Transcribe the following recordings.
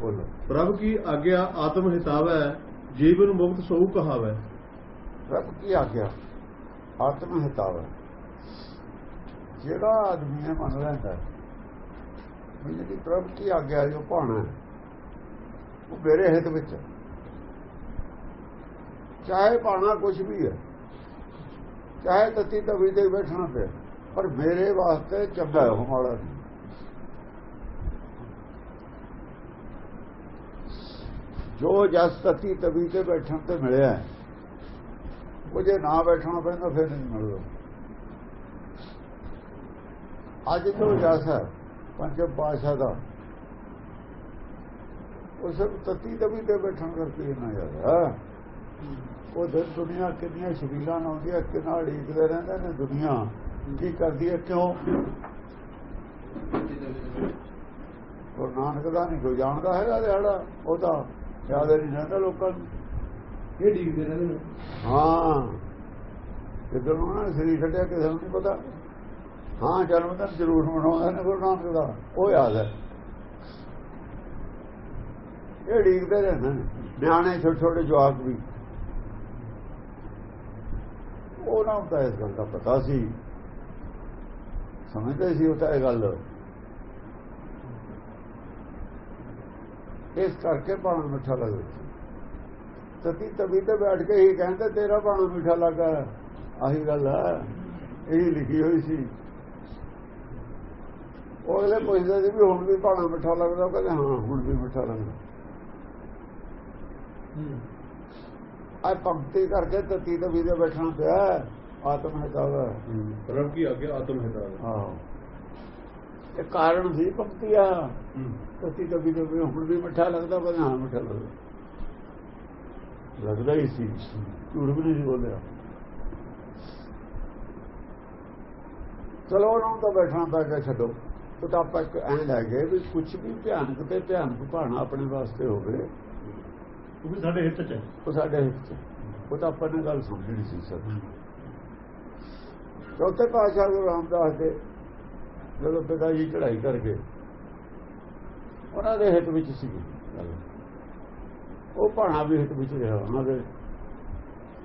ਬੋਲੋ। ਪ੍ਰਭ ਕੀ ਆਗਿਆ ਆਤਮ ਹਿਤਾਵੈ ਜੀਵਨ ਮੁਕਤ ਸੋ ਕਹਾਵੈ। ਰੱਬ ਕੀ ਆਗਿਆ? ਆਤਮ ਹਿਤਾਵ। ਜਿਹੜਾ ਆਦਮੀ ਇਹ ਮੰਨ ਲੈਂਦਾ ਜਿਹੜੀ ਪ੍ਰਭ ਕੀ ਆਗਿਆ ਜੋ ਭਾਣਾ ਉਹ ਮੇਰੇ ਹਿੱਤ ਵਿੱਚ। ਚਾਹੇ ਭਾਣਾ ਕੁਝ ਵੀ ਹੈ ਚਾਹੇ ਤਤੀ ਤਵੀ ਤੇ ਬੈਠਣਾ ਪਿਆ ਪਰ ਮੇਰੇ ਵਾਸਤੇ ਚੰਗਾ ਹੈ ਮਾੜਾ ਨਹੀਂ ਜੋ ਜਸ ਤਤੀ ਤਵੀ ਤੇ ਬੈਠਣ ਤੇ ਮਿਲਿਆ ਉਹ ਜੇ ਨਾ ਬੈਠਣਾ ਪੈਂਦਾ, ਫਿਰ ਨਹੀਂ ਮਿਲਦਾ। ਅੱਜ ਜੋ ਜਸ ਹੈ ਪੰਜਮ ਪਾਸ਼ਾ ਦਾ, ਉਹ ਸਭ ਤਤੀ ਤਵੀ ਤੇ ਬੈਠਣ ਕਰਕੇ ਨਾ ਯਾਰ ਉਹ ਦਿਨ ਦੁਨੀਆ ਕਿੰਨੀਆਂ ਸ਼ਬੀਲਾਂ ਆਉਂਦੀਆਂ ਕਿੰਨਾ ਢੀਕਦੇ ਰਹਿੰਦੇ ਨੇ ਦੁਨੀਆ। ਕੀ ਕਰਦੀ ਹੈ, ਕਿਉਂ? ਗੁਰੂ ਨਾਨਕ ਦਾ ਨਹੀਂ ਕੋਈ ਜਾਣਦਾ ਹੈਗਾ ਦਿਹਾੜਾ ਉਹਦਾ ਯਾਦ ਨਹੀਂ ਰਹਿੰਦਾ ਲੋਕਾਂ ਨੂੰ। ਇਹ ਡੀਕਦੇ ਰਹਿੰਦੇ ਨੇ। ਹਾਂ। ਜਦੋਂ ਉਹਨਾਂ ਨੇ ਸਰੀਰ ਛੱਡਿਆ ਕਿਸੇ ਨੂੰ ਨਹੀਂ ਪਤਾ। ਹਾਂ ਜਨਮ ਦਿਨ ਜ਼ਰੂਰ ਮਨਾਉਂਦੇ ਨੇ ਗੁਰੂ ਨਾਨਕ ਦਾ। ਉਹ ਯਾਦ ਹੈ। ਇਹ ਢੀਕਦੇ ਰਹਿੰਦੇ ਨੇ। ਨਿਆਣੇ ਛੋਟੇ ਛੋਟੇ ਜਵਾਕ ਵੀ। ਉਹਨਾਂ ਨੂੰ ਤਾਂ ਇਸ ਗੱਲ ਦਾ ਪਤਾ ਸੀ। ਸਮਝਦੇ ਸੀ ਉਹ ਤਾਂ ਇਹ ਗੱਲ। ਇਸ ਕਰਕੇ ਪਾਣਾ ਮਿੱਠਾ ਲੱਗਦਾ। ਸੀ ਤਤੀ ਤਵੀ ਤੇ ਬੈਠ ਕੇ ਹੀ ਕਹਿੰਦੇ ਤੇਰਾ ਪਾਣਾ ਮਿੱਠਾ ਲੱਗਾ। ਆਹੀ ਗੱਲ ਹੈ। ਇਹ ਲਿਖੀ ਹੋਈ ਸੀ। ਉਹ ਅਗਲੇ ਪੁੱਛਦੇ ਸੀ ਵੀ ਹੁਣ ਵੀ ਪਾਣਾ ਮਿੱਠਾ ਲੱਗਦਾ ਕਹਿੰਦੇ ਹਾਂ ਹੁਣ ਵੀ ਮਿੱਠਾ ਲੱਗਦਾ। ਆ ਪੰਕਤੀ ਕਰਕੇ ਤਤੀ ਤਵੀ ਤੇ ਬੈਠਣਾ ਪਿਆ ਆਤਮ ਹਟਾਵਾ ਪ੍ਰਭ ਕੀ ਆਗਿਆ? ਆਤਮ ਹਿਤਾਵੈ ਆਹੋ ਇਹ ਕਾਰਨ ਸੀ ਪੰਕਤੀ ਆ ਤਤੀ ਤਵੀ ਤੇ ਵੀ ਹੁਣ ਵੀ ਮਿੱਠਾ ਲੱਗਦਾ ਕਹਿੰਦੇ ਹਾਂ ਮਿੱਠਾ ਲੱਗਦਾ। ਲੱਗਦਾ ਹੀ ਸੀ। ਝੂਠ ਵੀ ਨਹੀਂ ਬੋਲਿਆ। ਚਲੋ ਉਹਨਾਂ ਨੂੰ ਤਾਂ ਬੈਠਣਾ ਪੈ ਗਿਆ ਛੱਡੋ। ਉਹ ਤਾਂ ਆਪਾਂ ਇੱਕ ਐਂ ਲੈ ਗਏ ਵੀ ਕੁਝ ਵੀ ਭਿਆਨਕ ਤੇ ਭਿਆਨਕ ਭਾਣਾ ਆਪਣੇ ਵਾਸਤੇ ਹੋਵੇ। ਉਹ ਵੀ ਸਾਡੇ ਹਿੱਤ ਚ ਹੈ। ਉਹ ਸਾਡੇ ਹਿੱਤ 'ਚ। ਉਹ ਤਾਂ ਆਪਾਂ ਨੇ ਗੱਲ ਸਮਝਣੀ ਸੀ ਸਰ ਚੌਥੇ ਪਾਤਸ਼ਾਹ ਗੁਰੂ ਰਾਮਦਾਸ ਦੇ ਜਦੋਂ ਪਿਤਾ ਜੀ ਚੜ੍ਹਾਈ ਕਰਕੇ ਉਹਨਾਂ ਦੇ ਹਿੱਤ ਵਿੱਚ ਸੀ। ਉਹ ਭਾਣਾ ਵੀ ਹਿੱਤ ਵਿੱਚ ਰਿਹਾ। ਉਹਨਾਂ ਦੇ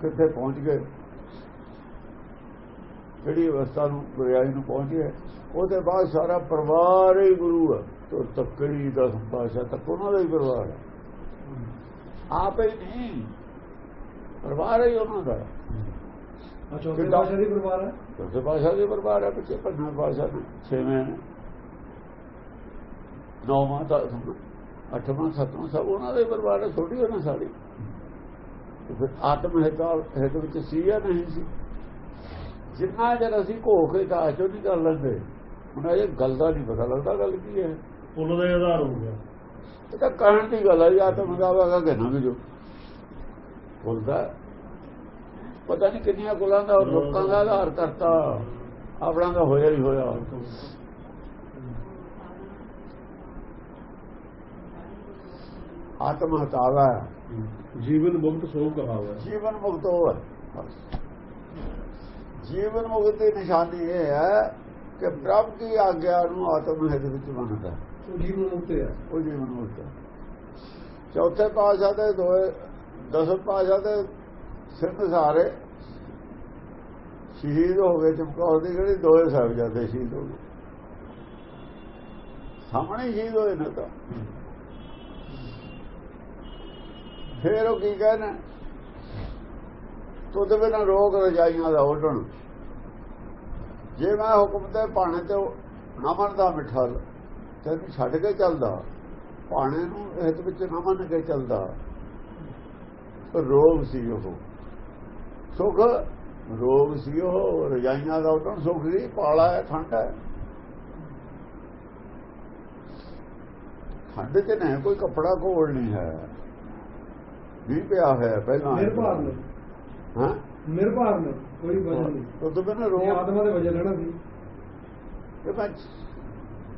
ਕਿੱਥੇ ਪਹੁੰਚ ਗਏ। ਜਿਹੜੀ ਅਵਸਥਾ ਨੂੰ, ਗੁਰਿਆਈ ਨੂੰ ਪਹੁੰਚ ਗਏ। ਉਹਦੇ ਬਾਅਦ ਸਾਰਾ ਪਰਿਵਾਰ ਹੀ ਗੁਰੂ ਹੈ ਤੋਂ ਤੱਕੜੀ ਦਾ ਪਾਸ਼ਾ ਤੱਕ ਉਹਨਾਂ ਦਾ ਹੀ ਪਰਿਵਾਰ ਹੈ ਆਪ ਹੀ ਨਹੀਂ। ਪਰਿਵਾਰ ਹੀ ਉਹਨਾਂ ਦਾ ਉੱਥੇ ਪਾਤਸ਼ਾਹ ਦੀ ਪਰਿਵਾਰ ਹੈ? ਚੌਥੇ ਪਾਸ਼ਾ ਦੇ ਪਰਿਵਾਰ ਹੈ ਪਿੱਛੇ ਪੰਜਵੇਂ ਪਾਸ਼ਾ ਦੇ। ਛੇਵੇਂ ਨੌਵਾਂ ਦਾ ਅੱਠਵਾਂ ਸੱਤਵਾਂ ਸਭ ਉਹਨਾਂ ਦੇ ਪਰਿਵਾਰ ਹੈ ਛੋਟੀ ਉਹਨਾਂ ਸਾਡੀ ਤੇ ਫਿਰ ਆਤਮ ਹਿਤਾ ਹਿਤ ਵਿੱਚ ਸੀ ਜਾਂ ਨਹੀਂ ਸੀ? ਜਿੰਨਾ ਜਰ ਅਸੀਂ ਘੋ ਕੇ ਤਾਂ ਚੋ ਨਹੀਂ ਕਰ ਲੈਂਦੇ ਹੁਣ ਇਹ ਗੱਲ ਦਾ ਨਹੀਂ ਪਤਾ ਲੱਗਦਾ ਗੱਲ ਕੀ ਹੈ। ਪੁੱਲ ਦਾ ਆਧਾਰ ਹੋ ਗਿਆ। ਇਹ ਤਾਂ ਕਹਿਣ ਦੀ ਗੱਲ ਹੈ ਮਗਾਵਾਗਾ ਕਿ ਨਾ ਵੀ ਜੋ। ਬੋਲਦਾ ਪਤਾ ਨਹੀਂ ਕਿੰਨੀਆਂ ਗੁਲਾਂ ਦਾ ਔਰ ਲੋਕਾਂ ਦਾ ਆਧਾਰ ਕਰਤਾ। ਆਪਣਾ ਤਾਂ ਹੋਇਆ ਹੀ ਹੋਇਆ। ਆਤਮ ਹਟਾਵਾ ਜੀਵਨ ਮੁਕਤ ਸੋ ਕਹਾਵੈ ਜੀਵਨ ਮੁਕਤ ਹੋਵੇ ਜੀਵਨ ਮੁਕਤ ਦੀ ਨਿਸ਼ਾਨੀ ਇਹ ਹੈ ਕਿ ਪ੍ਰਭ ਦੀ ਆਗਿਆ ਨੂੰ ਆਤਮ ਹਿਤ ਵਿੱਚ ਮੰਨਦਾ ਜੀਵਨ ਮੁਕਤ ਹੈ। ਉਹ ਜੀਵਨ ਮੁਕਤ ਹੈ। ਚੌਥੇ ਪਾਤਸ਼ਾਹ ਦੇ ਦੋਏ ਦਸਮ ਪਾਤਸ਼ਾਹ ਦੇ ਸਿੰਘ ਸਾਰੇ ਸ਼ਹੀਦ ਹੋ ਗਏ, ਚਮਕੌਰ ਦੀ ਜਿਹੜੀ ਦੋਏ ਸਾਹਿਬਜ਼ਾਦੇ ਸ਼ਹੀਦ ਹੋ ਗਏ। ਸਾਹਮਣੇ ਸ਼ਹੀਦ ਹੋਏ ਨੇ ਤਾਂ। ਫੇਰ ਉਹ ਕੀ ਕਹਿੰਦੇ ਤੁਧ ਬਿਨਾਂ ਰੋਗ ਰਜਾਈਆਂ ਦਾ ਉਡਣ। ਜੇ ਮੈਂ ਹੁਕਮ ਤੇ ਭਾਣੇ ਤੇ ਨਾ ਮੰਨਦਾ ਮਿੱਠਲ ਤੈਨੂੰ ਛੱਡ ਕੇ ਚੱਲਦਾ। ਭਾਣੇ ਨੂੰ ਹਿੱਤ ਵਿੱਚ ਨਾ ਮੰਨ ਕੇ ਚੱਲਦਾ। ਰੋਗ ਸੀ ਉਹ। ਸੁਖ ਰੋਗ ਸੀ ਉਹ ਰਜਾਈਆਂ ਦਾ ਉਡਣ ਸੁਖ ਸੀ ਪਾਲਾ ਹੈ ਠੰਡ ਹੈ। ਠੰਡ ਚ ਨਹੀਂ ਕੋਈ ਕੱਪੜਾ ਕੋਲ ਨਹੀਂ ਹੈ। ਵੀ ਪਿਆ ਹੈ ਪਹਿਲਾਂ। ਨਿਰਭਰ ਨੇ। ਹਾਂ? ਨਿਰਭਰ ਨੇ ਕੋਈ ਵਜ੍ਹਾ ਨਹੀਂ। ਉਹ ਤੋਂ ਬਿਨਾਂ ਇਹ ਰੋਗ ਆਤਮਾ ਦੇ ਵਜ੍ਹਾ ਰਹਿਣਾ ਸੀ। ਕਿ ਮੈਂ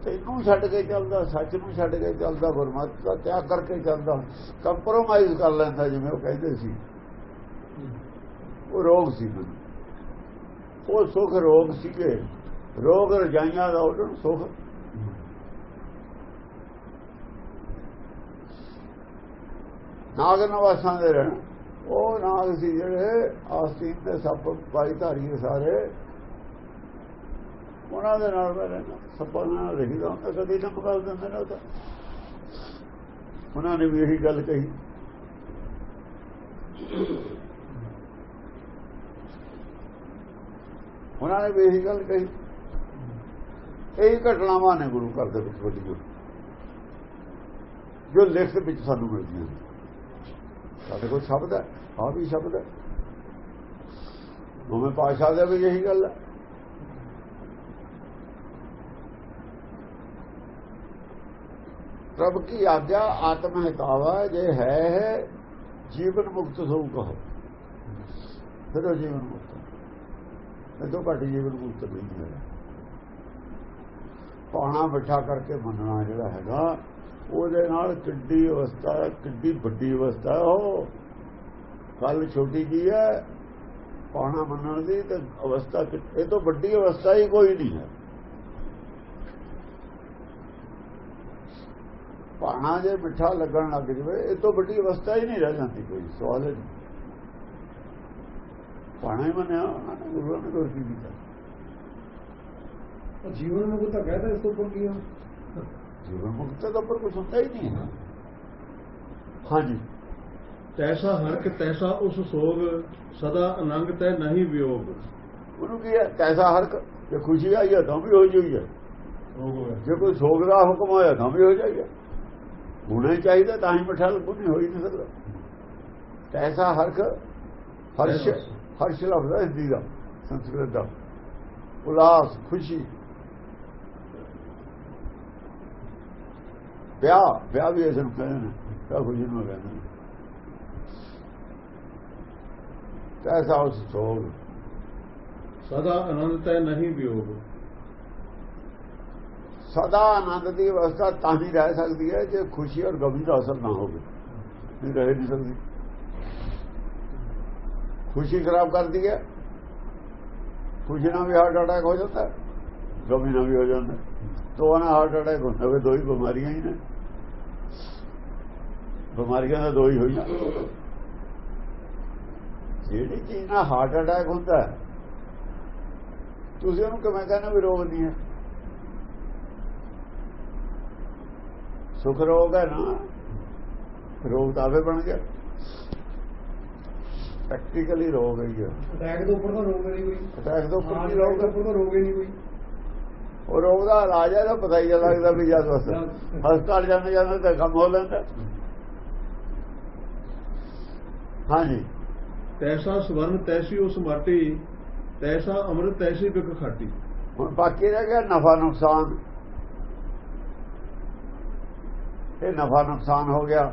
ਤੈਨੂੰ ਛੱਡ ਕੇ ਚੱਲਦਾ ਸੱਚ ਨੂੰ ਛੱਡ ਕੇ ਚੱਲਦਾ ਗੁਰਮਤਿ ਦਾ ਤਿਆਗ ਕਰਕੇ ਚੱਲਦਾ। ਕੰਪਰੋਮਾਈਜ਼ ਕਰ ਲੈਂਦਾ ਜਿਵੇਂ ਉਹ ਕਹਿੰਦੇ ਸੀ। ਉਹ ਰੋਗ ਸੀ ਮੈਨੂੰ। ਉਹ ਸੁਖ ਰੋਗ ਸੀਗੇ। ਰੋਗ ਰਜਾਈਆਂ ਦਾ ਉਹਨਾਂ ਸੁਖ। ਨਾਗ ਨਵਾਸਾਂ ਦੇ ਰਹਿਣ। ਉਹ ਨਾਗ ਸੀ ਜਿਹੜੇ ਆਸਤੀਨ ਦੇ ਸੱਪ ਬਾਈ ਧਾਰੀ ਸਾਰੇ। ਉਹਨਾਂ ਦੇ ਨਾਲ ਮੈਂ ਰਹਿਣਾ ਸੱਪਾਂ ਨਾਲ ਰਹੀਦਾ ਹੁੰਦਾ। ਕਦੇ ਨਾ ਮੁਕਾ ਦਿੰਦੇ ਨੇ ਤਾਂ। ਉਹਨਾਂ ਨੇ ਵੀ ਇਹੀ ਗੱਲ ਕਹੀ। ਉਹਨਾਂ ਨੇ ਵੀ ਇਹੀ ਗੱਲ ਕਹੀ। ਇਹ ਘਟਨਾਵਾਂ ਨੇ ਗੁਰੂ ਘਰ ਦੇ ਵਿੱਚ ਵੱਡੀ ਜੋ ਲਿਖਤ ਵਿੱਚ ਸਾਨੂੰ ਮਿਲਦੀਆਂ ਨੇ। ਸਾਡੇ ਕੋਲ ਸ਼ਬਦ ਹੈ ਆ ਵੀ ਸ਼ਬਦ ਹੈ। ਦੋਵੇਂ ਪਾਸ਼ਾ ਦੇ ਵੀ ਇਹੀ ਗੱਲ ਹੈ। ਪ੍ਰਭ ਕੀ ਆਗਿਆ, ਆਤਮ ਹਿਤਾਵਾ ਜੇ ਹੈ, ਜੀਵਨ ਮੁਕਤ ਸੋ ਕਹੋ। ਫਿਰ ਉਹ ਜੀਵਨ ਮੁਕਤ ਇਹ ਤੋਂ ਘੱਟ ਜੀਵਨ ਮੁਕਤ ਨਹੀਂ ਹੈ। ਪਾਣਾ ਬਿਠਾ ਕਰਕੇ ਮੰਨਣਾ ਜਿਹੜਾ ਹੈਗਾ, ਉਹਦੇ ਨਾਲ ਕਿੱਡੀ ਅਵਸਥਾ ਕਿੱਡੀ ਵੱਡੀ ਅਵਸਥਾ ਉਹ ਕੱਲ ਛੋਟੀ ਜੀ ਹੈ ਪਾਣਾ ਮੰਨਣ ਦੀ ਤੇ ਅਵਸਥਾ ਇਹ ਤੋਂ ਵੱਡੀ ਅਵਸਥਾ ਹੀ ਕੋਈ ਨਹੀਂ ਹੈ। ਪਾਣਾ ਜੇ ਮਿੱਠਾ ਲੱਗਣ ਲੱਗ ਜਵੇ, ਇਹ ਤੋਂ ਵੱਡੀ ਅਵਸਥਾ ਹੀ ਨਹੀਂ ਰਹਿ ਜਾਂਦੀ ਕੋਈ, ਸਵਾਲ ਨਹੀਂ। ਪਾਣਾ ਹੀ ਮੰਨਿਆ ਉਹਨਾਂ ਨੇ ਗੁਰੂ ਨੇ ਕੋਈ ਕੀ ਕੀਤਾ। ਜੀਵਨ ਨੂੰ ਤਾਂ ਕਹਿੰਦਾ ਇਸ ਤੋਂ ਉੱਪਰ ਕੀ ਆ? ਜੀਵਨ ਮੁਕਤ ਤੋਂ ਉੱਪਰ ਕੁਝ ਹੁੰਦਾ ਹੀ ਨਹੀਂ ਹੈ। ਹਾਂਜੀ। ਤੈਸਾ ਹਰਕ ਤੈਸਾ ਉਸ ਸੋਗ ਸਦਾ ਅਨੰਗ ਤੈ ਨਹੀਂ ਵਿਯੋਗ ਉਹਨੂੰ ਕੀ ਹੈ? ਕੈਸਾ ਹਰਕ ਜੇ ਖੁਸ਼ੀ ਆਈ ਹੈ ਤਾਂ ਵੀ ਹੋ ਜਾਈ ਹੈ। ਰੋਗ ਹੋਇਆ। ਜੇ ਕੋਈ ਸੋਗ ਦਾ ਹੁਕਮ ਹੋਇਆ ਤਾਂ ਵੀ ਹੋ ਜਾਈਏ ਹੋਣਾ ਹੀ ਚਾਹੀਦਾ ਤਾਂ ਹੀ ਮਿੱਠਾ ਲੱਗੂ ਨਹੀਂ ਹੋ ਹੀ ਨਹੀਂ ਸਕਦਾ। ਕੈਸਾ ਹਰਕ ਹਰਸ਼। ਹਰਸ਼ ਲਫ਼ਜ਼ ਹੈ ਹਿੰਦੀ ਦਾ ਸੰਸਕ੍ਰਿਤ ਦਾ ਉਲਾਸ ਖੁਸ਼ੀ ਵਿਆਹ ਵਿਆਹ ਵੀ ਇਸ ਨੂੰ ਕਹਿੰਦੇ ਨੇ ਵਿਆਹ ਖੁਸ਼ੀ ਨੂੰ ਕਹਿੰਦੇ ਨੇ ਕੈਸਾ ਉਸ ਸੋਗ ਸਦਾ ਆਨੰਦ ਤੈ ਨਹੀਂ ਵਿਯੋਗ ਸਦਾ ਆਨੰਦ ਦੀ ਅਵਸਥਾ ਤਾਂ ਹੀ ਰਹਿ ਸਕਦੀ ਹੈ ਜੇ ਖੁਸ਼ੀ ਔਰ ਗਮੀ ਦਾ ਅਸਰ ਨਾ ਹੋਵੇ ਨਹੀਂ ਰਹਿ ਨਹੀਂ ਸਕਦੀ ਖੁਸ਼ੀ ਖਰਾਬ ਕਰਦੀ ਹੈ। ਖੁਸ਼ੀ ਨਾਲ ਵੀ ਹਾਰਟ ਅਟੈਕ ਹੋ ਜਾਂਦਾ ਹੈ, ਗਮੀ ਨਾਲ ਵੀ ਹੋ ਜਾਂਦਾ। ਹੈ। ਦੋਵਾਂ ਨਾਲ ਹਾਰਟ ਅਟੈਕ ਹੁੰਦਾ ਵੇ ਦੋ ਹੀ ਬਿਮਾਰੀਆਂ ਹੀ ਨੇ। ਬਿਮਾਰੀਆਂ ਦਾ ਦੋ ਹੀ ਹੋਈਆਂ ਜਿਹੜੀ ਚੀਜ਼ ਨਾਲ ਹਾਰਟ ਅਟੈਕ ਹੁੰਦਾ ਤੁਸੀਂ ਉਹਨੂੰ ਕਿਵੇਂ ਕਹਿੰਦੇ ਵੀ ਰੋਗ ਨਹੀਂ ਹੈ? ਸੁਖ ਰੋਗ ਹੈ ਨਾ ਰੋਗ ਤਾਂ ਆਵੇ ਬਣ ਗਿਆ। ਪ੍ਰੈਕਟੀਕਲੀ ਰੋਗ ਹੈ ਹੈ ਅਟੈਕ ਤੋਂ ਉੱਪਰ ਤਾਂ ਰੋਗ ਨਹੀਂ ਕੋਈ। ਅਟੈਕ ਤੋਂ ਉੱਪਰ ਹਾਂ, ਕੀ attack ਰੋਗ ਉੱਪਰ ਤਾਂ ਰੋਗ ਹੀ ਨਹੀਂ ਕੋਈ। ਉਹ ਰੋਗ ਦਾ ਇਲਾਜ ਹੈ ਤਾਂ ਪਤਾ ਹੀ ਲੱਗਦਾ ਵੀ ਜਦ ਹਸਪਤਾਲ ਜਾਂਦੇ ਜਾਂਦੇ ਤਾਂ ਕੰਮ ਹੋ ਲੈਂਦਾ। ਹਾਂਜੀ। ਤੈਸਾ ਸਵਰਨ ਤੈਸੀ ਉਸ ਮਾਟੀ ਤੈਸਾ ਅੰਮ੍ਰਿਤ ਤੈਸੀ ਬਿਕ ਖਾਟੀ। ਹੁਣ ਬਾਕੀ ਰਹਿ ਗਿਆ ਨਫਾ ਨੁਕਸਾਨ। ਇਹ ਨਫਾ ਨੁਕਸਾਨ ਹੋ ਗਿਆ।